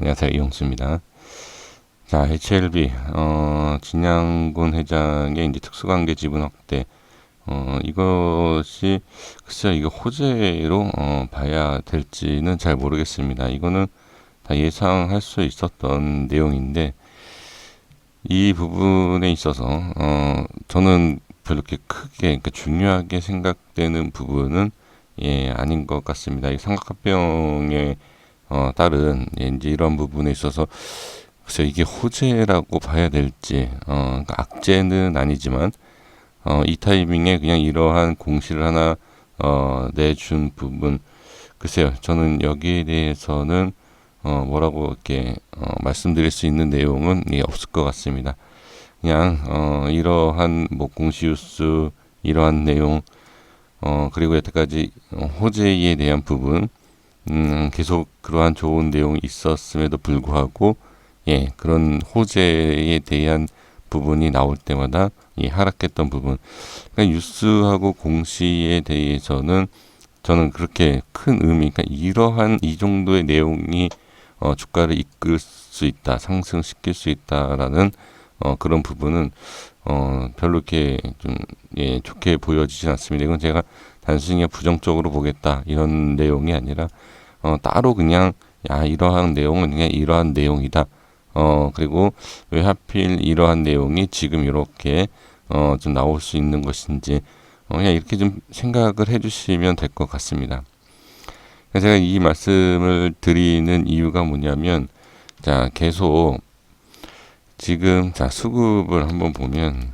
안녕하세요. 이용수입니다. 자, HLB, 어, 진양군 회장의 이제 특수관계 지분 확대, 어, 이것이, 글쎄요, 이거 호재로, 어, 봐야 될지는 잘 모르겠습니다. 이거는 다 예상할 수 있었던 내용인데, 이 부분에 있어서, 어, 저는 별로 이렇게 크게, 그러니까 중요하게 생각되는 부분은, 예, 아닌 것 같습니다. 이 삼각합병에 어, 예, 이제 이런 부분에 있어서 글쎄 이게 호재라고 봐야 될지 어, 그러니까 악재는 아니지만 어, 이 타이밍에 그냥 이러한 공시를 하나 어, 내준 부분 글쎄요 저는 여기에 대해서는 어, 뭐라고 이렇게 어, 말씀드릴 수 있는 내용은 예, 없을 것 같습니다. 그냥 어, 이러한 뭐 공시유수 이러한 내용 어, 그리고 여태까지 호재에 대한 부분 음, 계속 그러한 좋은 내용이 있었음에도 불구하고 예, 그런 호재에 대한 부분이 나올 때마다 예, 하락했던 부분. 그러니까 뉴스하고 공시에 대해서는 저는 그렇게 큰 의미, 그러니까 이러한 이 정도의 내용이 어, 주가를 이끌 수 있다, 상승시킬 수 있다라는 어, 그런 부분은 어, 별로 이렇게 좀 예, 좋게 보여지진 않습니다. 이건 제가 단순히 부정적으로 보겠다 이런 내용이 아니라 어, 따로 그냥 야 이러한 내용은 그냥 이러한 내용이다. 어 그리고 왜 하필 이러한 내용이 지금 이렇게 어, 좀 나올 수 있는 것인지 어, 그냥 이렇게 좀 생각을 해주시면 될 것 같습니다. 제가 이 말씀을 드리는 이유가 뭐냐면 자 계속 지금 자 수급을 한번 보면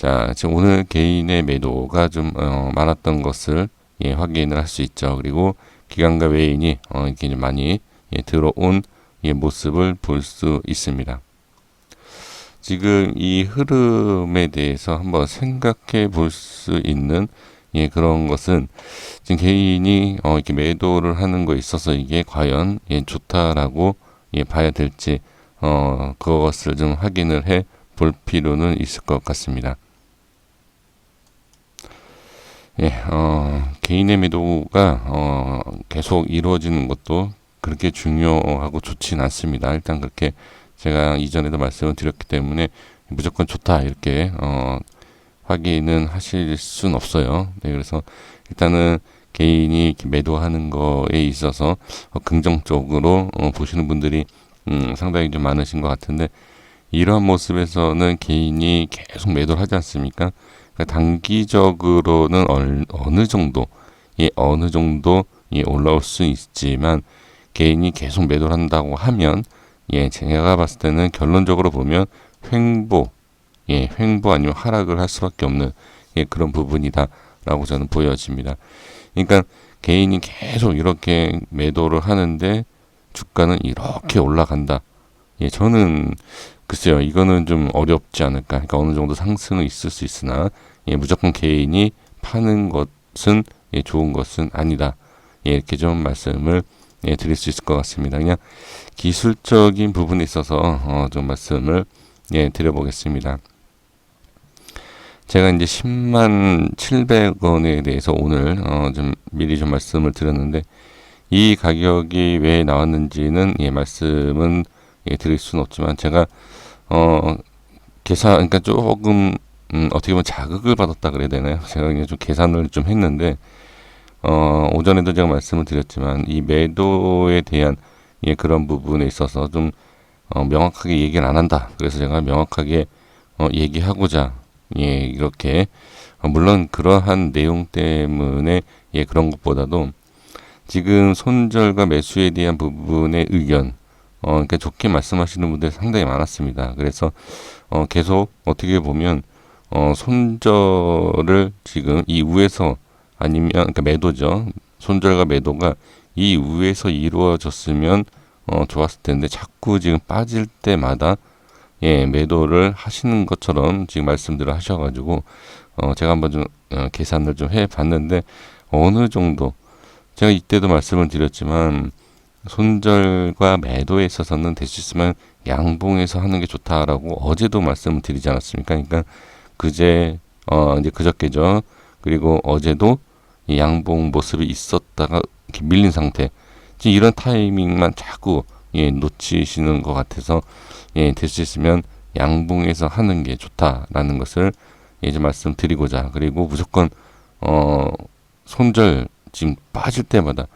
자 지금 오늘 개인의 매도가 좀 어, 많았던 것을 예, 확인을 할 수 있죠. 그리고 기관과 외인이 어, 이렇게 많이 예, 들어온 예, 모습을 볼 수 있습니다. 지금 이 흐름에 대해서 한번 생각해 볼 수 있는 예, 그런 것은 지금 개인이 어, 이렇게 매도를 하는 거에 있어서 이게 과연 예, 좋다라고 예, 봐야 될지 어, 그것을 좀 확인을 해 볼 필요는 있을 것 같습니다. 예, 어, 개인의 매도가 어, 계속 이루어지는 것도 그렇게 중요하고 좋지는 않습니다. 일단 그렇게 제가 이전에도 말씀을 드렸기 때문에 무조건 좋다 이렇게 어, 확인은 하실 수는 없어요. 네, 그래서 일단은 개인이 매도하는 거에 있어서 어, 긍정적으로 어, 보시는 분들이 음, 상당히 좀 많으신 것 같은데 이러한 모습에서는 개인이 계속 매도를 하지 않습니까? 그러니까 단기적으로는 어느 정도, 예, 어느 정도 예, 올라올 수 있지만 개인이 계속 매도를 한다고 하면 예, 제가 봤을 때는 결론적으로 보면 횡보, 예, 횡보 아니면 하락을 할 수밖에 없는 예, 그런 부분이다라고 저는 보여집니다. 그러니까 개인이 계속 이렇게 매도를 하는데 주가는 이렇게 올라간다. 예, 저는 글쎄요, 이거는 좀 어렵지 않을까. 그러니까 어느 정도 상승은 있을 수 있으나 예, 무조건 개인이 파는 것은 예, 좋은 것은 아니다. 예, 이렇게 좀 말씀을 예, 드릴 수 있을 것 같습니다. 그냥 기술적인 부분에 있어서 어, 좀 말씀을 예, 드려보겠습니다. 제가 이제 10만 700원에 대해서 오늘 어, 좀 미리 좀 말씀을 드렸는데 이 가격이 왜 나왔는지는 예, 말씀은 예, 드릴 수는 없지만 제가 어 계산 그러니까 조금 음, 어떻게 보면 자극을 받았다 그래야 되나요? 제가 그냥 좀 계산을 좀 했는데 어, 오전에도 제가 말씀을 드렸지만 이 매도에 대한 예, 그런 부분에 있어서 좀 어, 명확하게 얘기를 안 한다. 그래서 제가 명확하게 어, 얘기하고자 예, 이렇게 어, 물론 그러한 내용 때문에 예, 그런 것보다도 지금 손절과 매수에 대한 부분의 의견 어, 그러니까 좋게 말씀하시는 분들이 상당히 많았습니다. 그래서 어, 계속 어떻게 보면 어, 손절을 지금 이후에서 아니면 그러니까 매도죠. 손절과 매도가 이후에서 이루어졌으면 어, 좋았을 텐데 자꾸 지금 빠질 때마다 예, 매도를 하시는 것처럼 지금 말씀들을 하셔가지고 어, 제가 한번 좀 어, 계산을 좀 해봤는데 어느 정도 제가 이때도 말씀을 드렸지만 손절과 매도에 있어서는 될수 있으면 양봉에서 하는 게 좋다라고 어제도 말씀을 드리지 않았습니까? 그러니까 그제 어 이제 그저께죠. 그리고 어제도 이 양봉 모습이 있었다가 이렇게 밀린 상태. 지금 이런 타이밍만 자꾸 예, 놓치시는 것 같아서 예, 될 수 있으면 양봉에서 하는 게 좋다라는 것을 예, 좀 말씀드리고자 그리고 무조건 어 손절 지금 빠질 때마다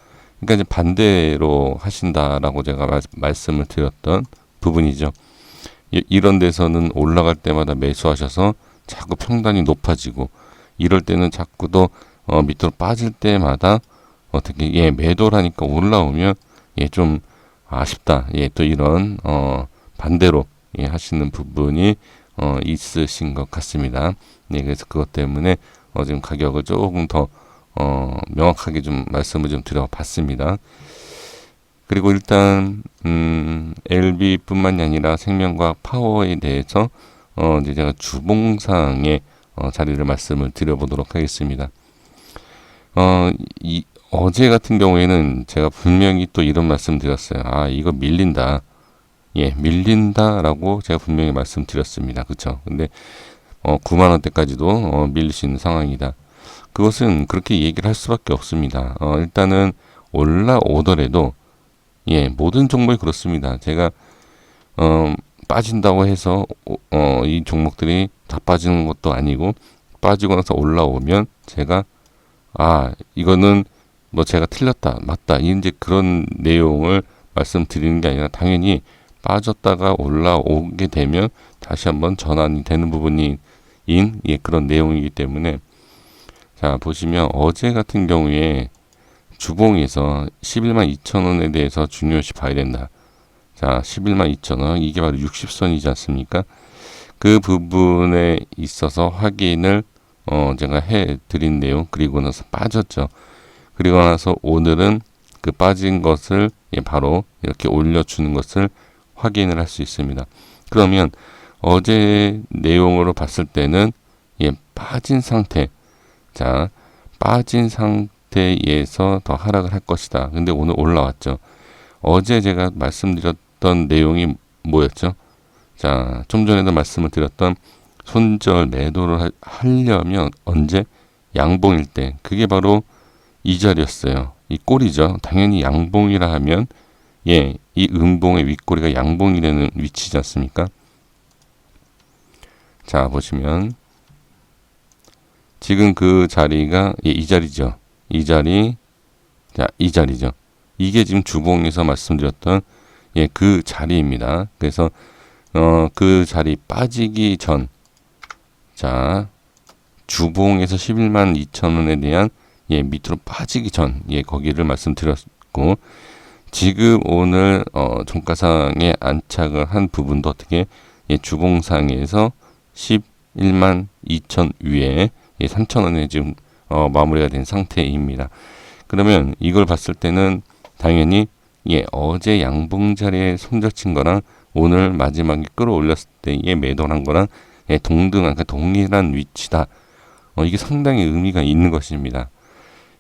그러니까 이제 반대로 하신다라고 제가 마- 말씀을 드렸던 부분이죠. 이- 이런 데서는 올라갈 때마다 매수하셔서 자꾸 평단이 높아지고 이럴 때는 자꾸 또 어, 밑으로 빠질 때마다 어떻게 예 매도라니까 올라오면 예 좀 아쉽다 예 또 이런 어 반대로 예 하시는 부분이 어 있으신 것 같습니다. 예 그래서 그것 때문에 어 지금 가격을 조금 더 어 명확하게 좀 말씀을 좀 드려봤습니다. 그리고 일단 음 LB뿐만이 아니라 생명과학 파워에 대해서 어 이제 제가 주봉상의 어 자리를 말씀을 드려보도록 하겠습니다. 어, 이, 어제 같은 경우에는 제가 분명히 또 이런 말씀 드렸어요. 아, 이거 밀린다. 예, 밀린다라고 제가 분명히 말씀드렸습니다. 그쵸? 근데, 어, 9만원대까지도, 어, 밀릴 수 있는 상황이다. 그것은 그렇게 얘기를 할 수밖에 없습니다. 어, 일단은 올라오더라도, 예, 모든 종목이 그렇습니다. 제가, 어, 빠진다고 해서, 어, 어, 이 종목들이 다 빠지는 것도 아니고, 빠지고 나서 올라오면 제가 아, 이거는 뭐 제가 틀렸다, 맞다. 이제 그런 내용을 말씀드리는 게 아니라 당연히 빠졌다가 올라오게 되면 다시 한번 전환이 되는 부분이 인 예, 그런 내용이기 때문에 자, 보시면 어제 같은 경우에 주봉에서 11만 2천 원에 대해서 중요시 봐야 된다. 자, 11만 2천 원 이게 바로 60선이지 않습니까? 그 부분에 있어서 확인을 어, 제가 해 드린 내용, 그리고 나서 빠졌죠. 그리고 나서 오늘은 그 빠진 것을 예, 바로 이렇게 올려주는 것을 확인을 할 수 있습니다. 그러면 어제 내용으로 봤을 때는 예, 빠진 상태. 자, 빠진 상태에서 더 하락을 할 것이다. 근데 오늘 올라왔죠. 어제 제가 말씀드렸던 내용이 뭐였죠? 자, 좀 전에도 말씀을 드렸던 손절 매도를 하, 하려면 언제 양봉일 때 그게 바로 이 자리였어요. 이 꼬리죠. 당연히 양봉이라 하면 예, 이 음봉의 윗꼬리가 양봉이 되는 위치지 않습니까? 자, 보시면 지금 그 자리가 예, 이 자리죠. 이 자리 자, 이 자리죠. 이게 지금 주봉에서 말씀드렸던 예, 그 자리입니다. 그래서 어, 그 자리 빠지기 전 자, 주봉에서 11만 2천 원에 대한 예, 밑으로 빠지기 전, 예, 거기를 말씀드렸고, 지금 오늘, 어, 종가상에 안착을 한 부분도 어떻게, 예, 주봉상에서 11만 2천 위에, 예, 3천 원에 지금, 어, 마무리가 된 상태입니다. 그러면 이걸 봤을 때는 당연히, 예, 어제 양봉 자리에 손절친 거랑 오늘 마지막에 끌어올렸을 때의 매도한 거랑 예, 동등한, 그러니까 동일한 위치다. 어, 이게 상당히 의미가 있는 것입니다.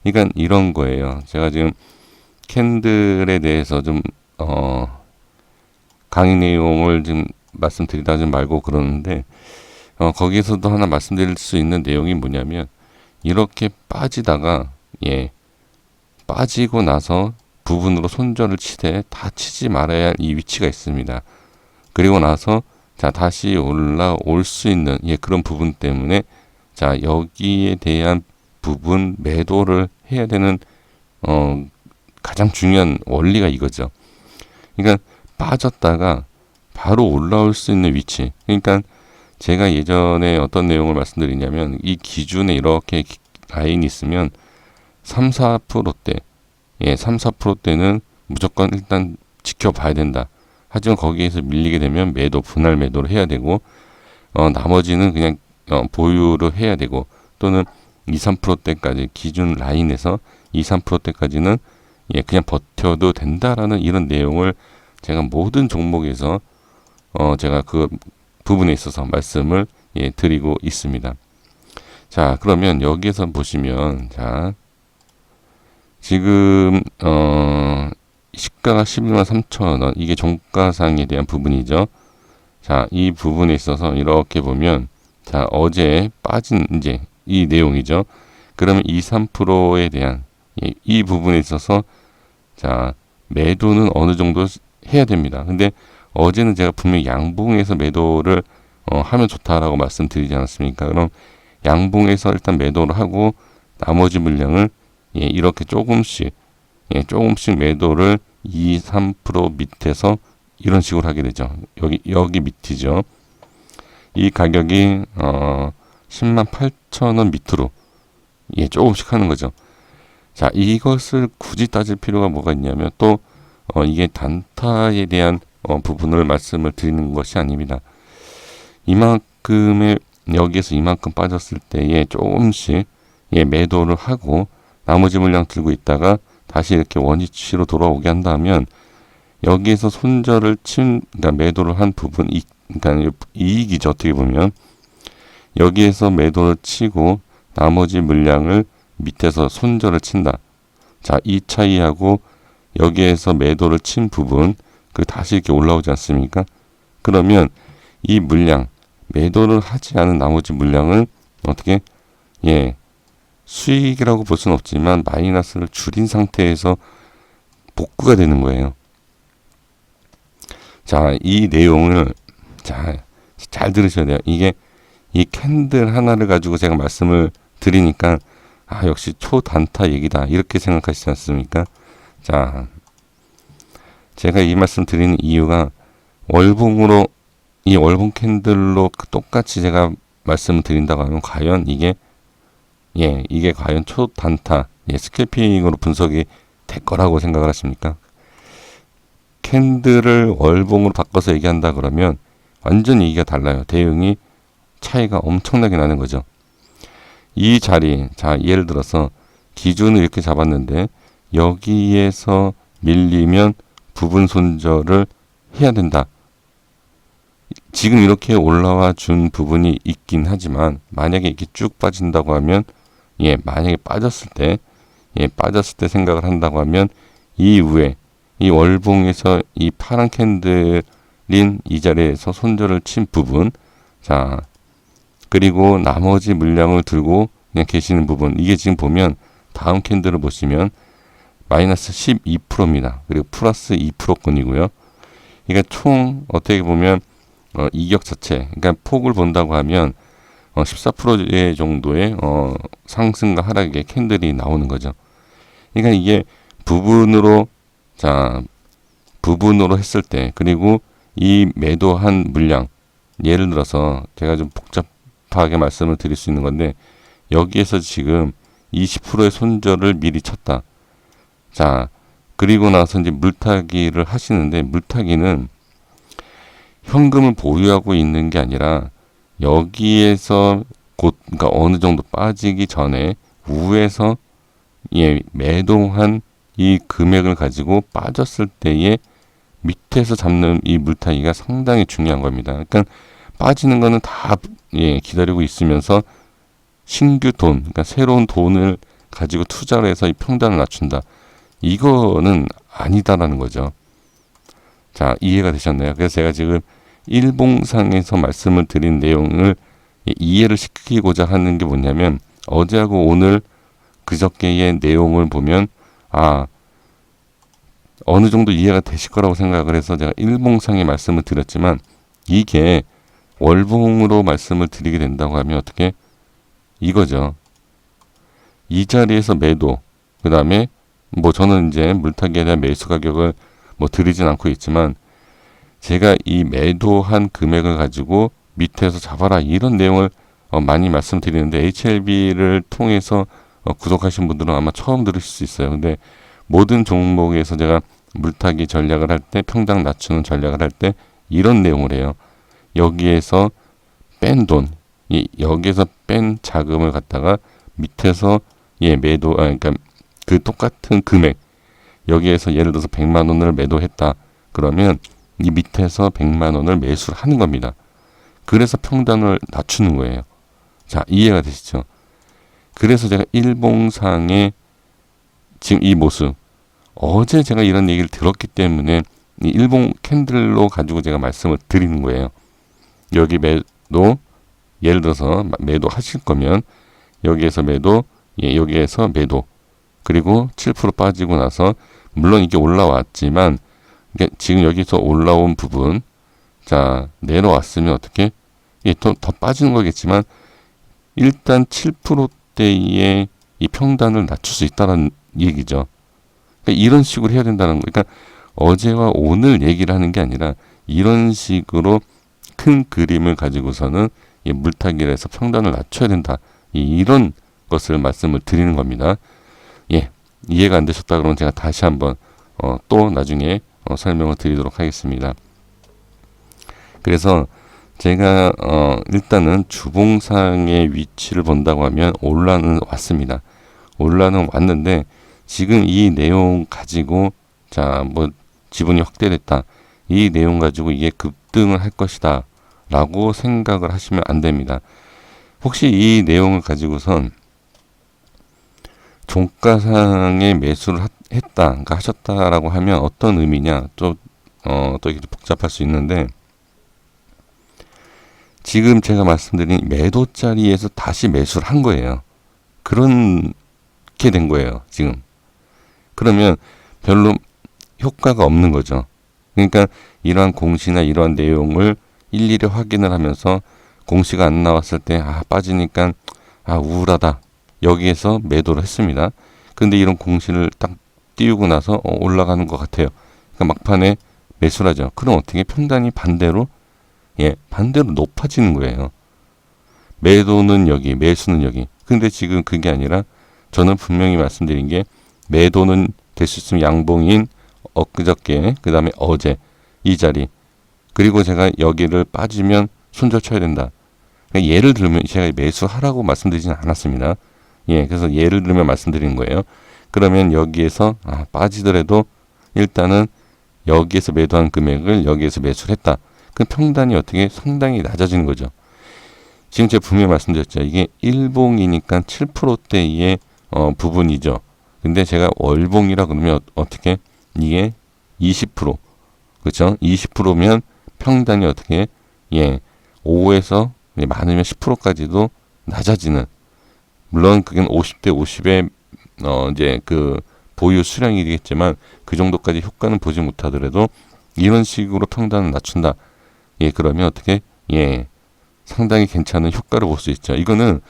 그러니까 이런 거예요. 제가 지금 캔들에 대해서 좀, 어, 강의 내용을 좀 말씀드리다 좀 말고 그러는데, 어, 거기에서도 하나 말씀드릴 수 있는 내용이 뭐냐면, 이렇게 빠지다가, 예, 빠지고 나서 부분으로 손절을 치되 다 치지 말아야 할 이 위치가 있습니다. 그리고 나서 자, 다시 올라올 수 있는, 예, 그런 부분 때문에, 자, 여기에 대한 부분 매도를 해야 되는, 어, 가장 중요한 원리가 이거죠. 그러니까 빠졌다가 바로 올라올 수 있는 위치. 그러니까 제가 예전에 어떤 내용을 말씀드리냐면, 이 기준에 이렇게 기- 라인이 있으면 3, 4%대, 예, 3, 4%대는 무조건 일단 지켜봐야 된다. 하지만 거기에서 밀리게 되면 매도 분할 매도를 해야 되고 어 나머지는 그냥 어, 보유를 해야 되고 또는 2, 3%대까지 기준 라인에서 2, 3%대까지는 예 그냥 버텨도 된다라는 이런 내용을 제가 모든 종목에서 어 제가 그 부분에 있어서 말씀을 예 드리고 있습니다. 자 그러면 여기에서 보시면 자 지금 어 시가가 11만 3천 원 이게 종가상에 대한 부분이죠. 자, 이 부분에 있어서 이렇게 보면 자, 어제 빠진 이제 이 내용이죠. 그러면 2, 3%에 대한 예, 이 부분에 있어서 자, 매도는 어느 정도 해야 됩니다. 근데 어제는 제가 분명히 양봉에서 매도를 어, 하면 좋다라고 말씀드리지 않았습니까? 그럼 양봉에서 일단 매도를 하고 나머지 물량을 예, 이렇게 조금씩 예, 조금씩 매도를 2, 3% 밑에서 이런 식으로 하게 되죠. 여기 여기 밑이죠. 이 가격이 어 10만 8천 원 밑으로 예, 조금씩 하는 거죠. 자, 이것을 굳이 따질 필요가 뭐가 있냐면 또 어, 이게 단타에 대한 어, 부분을 말씀을 드리는 것이 아닙니다. 이만큼의 여기에서 이만큼 빠졌을 때에 조금씩 예, 매도를 하고 나머지 물량 들고 있다가 다시 이렇게 원위치로 돌아오게 한다면 여기에서 손절을 친 그러니까 매도를 한 부분 이 그러니까 이익이죠 어떻게 보면 여기에서 매도를 치고 나머지 물량을 밑에서 손절을 친다. 자, 이 차이하고 여기에서 매도를 친 부분 그 다시 이렇게 올라오지 않습니까? 그러면 이 물량 매도를 하지 않은 나머지 물량을 어떻게 예 수익이라고 볼 수는 없지만 마이너스를 줄인 상태에서 복구가 되는 거예요. 자, 이 내용을 자, 잘 들으셔야 돼요. 이게 이 캔들 하나를 가지고 제가 말씀을 드리니까 아, 역시 초단타 얘기다. 이렇게 생각하시지 않습니까? 자, 제가 이 말씀 드리는 이유가 월봉으로 이 월봉 캔들로 똑같이 제가 말씀을 드린다고 하면 과연 이게 예, 이게 과연 초단타 예, 스캘핑으로 분석이 될 거라고 생각을 하십니까? 캔들을 월봉으로 바꿔서 얘기한다 그러면 완전 얘기가 달라요. 대응이 차이가 엄청나게 나는 거죠. 이 자리, 자, 예를 들어서 기준을 이렇게 잡았는데 여기에서 밀리면 부분 손절을 해야 된다. 지금 이렇게 올라와 준 부분이 있긴 하지만 만약에 이렇게 쭉 빠진다고 하면 예, 만약에 빠졌을 때 예, 빠졌을 때 생각을 한다고 하면 이후에 이 월봉에서 이 파란 캔들인 이 자리에서 손절을 친 부분 자 그리고 나머지 물량을 들고 그냥 계시는 부분 이게 지금 보면 다음 캔들을 보시면 마이너스 12%입니다. 그리고 플러스 2%권이고요. 그러니까 총 어떻게 보면 어, 이격 자체, 그러니까 폭을 본다고 하면 어, 14%의 정도의 어, 상승과 하락의 캔들이 나오는 거죠. 그러니까 이게 부분으로 자 부분으로 했을 때 그리고 이 매도한 물량 예를 들어서 제가 좀 복잡하게 말씀을 드릴 수 있는 건데 여기에서 지금 20%의 손절을 미리 쳤다. 자, 그리고 나서 이제 물타기를 하시는데 물타기는 현금을 보유하고 있는 게 아니라 여기에서 곧 그러니까 어느 정도 빠지기 전에 우에서 예, 매도한 이 금액을 가지고 빠졌을 때에 밑에서 잡는 이 물타기가 상당히 중요한 겁니다. 그러니까 빠지는 거는 다 예, 기다리고 있으면서 신규 돈, 그러니까 새로운 돈을 가지고 투자를 해서 이 평단을 낮춘다. 이거는 아니다라는 거죠. 자, 이해가 되셨나요? 그래서 제가 지금 일봉상에서 말씀을 드린 내용을 이해를 시키고자 하는 게 뭐냐면 어제하고 오늘 그저께의 내용을 보면 아 어느 정도 이해가 되실 거라고 생각을 해서 제가 일봉상의 말씀을 드렸지만 이게 월봉으로 말씀을 드리게 된다고 하면 어떻게 이거죠. 이 자리에서 매도 그 다음에 뭐 저는 이제 물타기에 대한 매수 가격을 뭐 드리진 않고 있지만 제가 이 매도한 금액을 가지고 밑에서 잡아라 이런 내용을 어 많이 말씀드리는데 HLB를 통해서 어 구독하신 분들은 아마 처음 들으실 수 있어요. 근데 모든 종목에서 제가 물타기 전략을 할 때 평당 낮추는 전략을 할 때 이런 내용을 해요. 여기에서 뺀 돈, 이 여기에서 뺀 자금을 갖다가 밑에서 예 매도 아 그러니까 그 똑같은 금액 여기에서 예를 들어서 100만 원을 매도했다. 그러면 이 밑에서 100만 원을 매수를 하는 겁니다. 그래서 평단을 낮추는 거예요. 자, 이해가 되시죠? 그래서 제가 일봉상의 지금 이 모습 어제 제가 이런 얘기를 들었기 때문에 이 일봉 캔들로 가지고 제가 말씀을 드리는 거예요. 여기 매도 예를 들어서 매도 하실 거면 여기에서 매도 예, 여기에서 매도 그리고 7% 빠지고 나서 물론 이게 올라왔지만 지금 여기서 올라온 부분 자 내려왔으면 어떻게 이게 더, 더 빠지는 거겠지만 일단 7%대의 이 평단을 낮출 수 있다는 얘기죠. 그러니까 이런 식으로 해야 된다는 거. 그러니까 어제와 오늘 얘기를 하는 게 아니라 이런 식으로 큰 그림을 가지고서는 이 물타기를 해서 평단을 낮춰야 된다. 이, 이런 것을 말씀을 드리는 겁니다. 예, 이해가 안 되셨다 그러면 제가 다시 한번 어, 또 나중에 어, 설명을 드리도록 하겠습니다. 그래서 제가 어, 일단은 주봉상의 위치를 본다고 하면 올라는 왔습니다. 올라는 왔는데 지금 이 내용 가지고 자 뭐 지분이 확대됐다 이 내용 가지고 이게 급등을 할 것이다 라고 생각을 하시면 안 됩니다. 혹시 이 내용을 가지고선 종가상의 매수를 하- 했다, 그러니까 하셨다라고 하면 어떤 의미냐? 또, 어, 또 이렇게 복잡할 수 있는데, 지금 제가 말씀드린 매도 자리에서 다시 매수를 한 거예요. 그렇게 된 거예요, 지금. 그러면 별로 효과가 없는 거죠. 그러니까 이러한 공시나 이러한 내용을 일일이 확인을 하면서 공시가 안 나왔을 때, 아, 빠지니까, 아, 우울하다. 여기에서 매도를 했습니다. 근데 이런 공시를 딱 띄우고 나서 어, 올라가는 것 같아요. 그러니까 막판에 매수를 하죠. 그럼 어떻게 평단이 반대로 예 반대로 높아지는 거예요. 매도는 여기, 매수는 여기. 근데 지금 그게 아니라 저는 분명히 말씀드린 게 매도는 될 수 있으면 양봉인 엊그저께 그 다음에 어제 이 자리 그리고 제가 여기를 빠지면 손절 쳐야 된다. 그러니까 예를 들면 제가 매수하라고 말씀드리지는 않았습니다. 예, 그래서 예를 들면 말씀드리는 거예요. 그러면 여기에서 아, 빠지더라도 일단은 여기에서 매도한 금액을 여기에서 매수를 했다. 그 평단이 어떻게 상당히 낮아지는 거죠. 지금 제가 분명히 말씀드렸죠. 이게 일봉이니까 7%대의 어, 부분이죠. 근데 제가 월봉이라 그러면 어- 어떻게 이게 20% 그렇죠? 20%면 평단이 어떻게 예 5에서 많으면 10%까지도 낮아지는 물론 그건 50대 50의 어 이제 그 보유 수량이겠지만 그 정도까지 효과는 보지 못하더라도 이런 식으로 평단을 낮춘다. 예 그러면 어떻게 예 상당히 괜찮은 효과를 볼 수 있죠. 이거는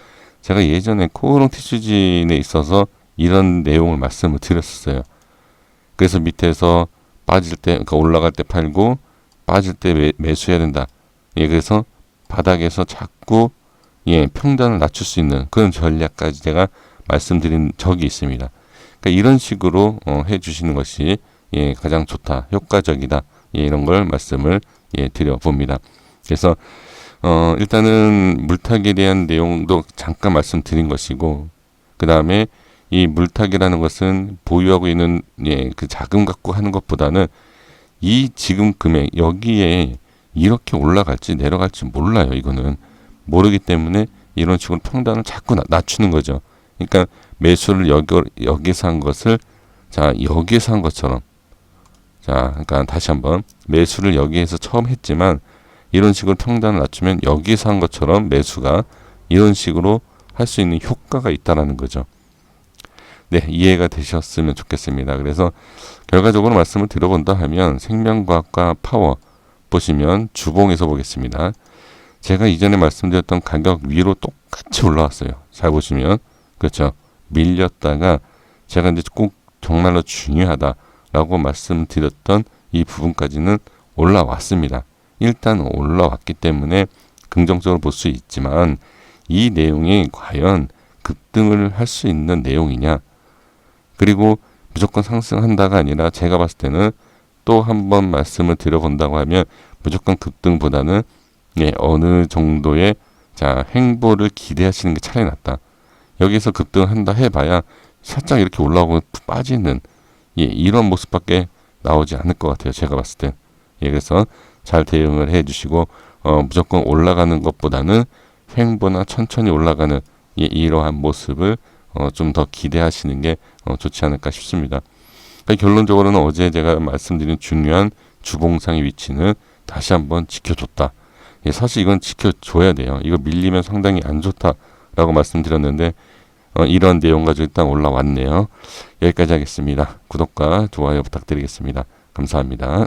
제가 예전에 코오롱 티슈진에 있어서 이런 내용을 말씀을 드렸었어요. 그래서 밑에서 빠질 때, 그러니까 올라갈 때 팔고 빠질 때 매, 매수해야 된다. 예, 그래서 바닥에서 자꾸 예 평단을 낮출 수 있는 그런 전략까지 제가 말씀드린 적이 있습니다. 그러니까 이런 식으로 어, 해주시는 것이 예 가장 좋다, 효과적이다. 예, 이런 걸 말씀을 예 드려 봅니다. 그래서 어 일단은 물타기에 대한 내용도 잠깐 말씀드린 것이고 그 다음에 이 물타기라는 것은 보유하고 있는 예, 그 자금 갖고 하는 것보다는 이 지금 금액 여기에 이렇게 올라갈지 내려갈지 몰라요. 이거는 모르기 때문에 이런 식으로 평단을 자꾸 나- 낮추는 거죠. 그러니까 매수를 여기 여기서 한 것을 자 여기에서 한 것처럼 자 그러니까 다시 한번 매수를 여기에서 처음 했지만 이런 식으로 평단을 낮추면 여기서 한 것처럼 매수가 이런 식으로 할 수 있는 효과가 있다라는 거죠. 네, 이해가 되셨으면 좋겠습니다. 그래서 결과적으로 말씀을 드려본다 하면 생명과학과 파워 보시면 주봉에서 보겠습니다. 제가 이전에 말씀드렸던 가격 위로 똑같이 올라왔어요. 잘 보시면 그렇죠. 밀렸다가 제가 이제 꼭 정말로 중요하다라고 말씀드렸던 이 부분까지는 올라왔습니다. 일단 올라왔기 때문에 긍정적으로 볼 수 있지만 이 내용이 과연 급등을 할 수 있는 내용이냐 그리고 무조건 상승한다가 아니라 제가 봤을 때는 또 한 번 말씀을 드려본다고 하면 무조건 급등보다는 예, 어느 정도의 자 행보를 기대하시는 게 차라리 낫다. 여기서 급등한다 해봐야 살짝 이렇게 올라오고 빠지는 예, 이런 모습밖에 나오지 않을 것 같아요. 제가 봤을 땐. 예, 그래서 잘 대응을 해주시고 어, 무조건 올라가는 것보다는 횡보나 천천히 올라가는 예, 이러한 모습을 어, 좀 더 기대하시는 게 어, 좋지 않을까 싶습니다. 그러니까 결론적으로는 어제 제가 말씀드린 중요한 주봉상의 위치는 다시 한번 지켜줬다. 예, 사실 이건 지켜줘야 돼요. 이거 밀리면 상당히 안 좋다라고 말씀드렸는데 어, 이런 내용 가지고 일단 올라왔네요. 여기까지 하겠습니다. 구독과 좋아요 부탁드리겠습니다. 감사합니다.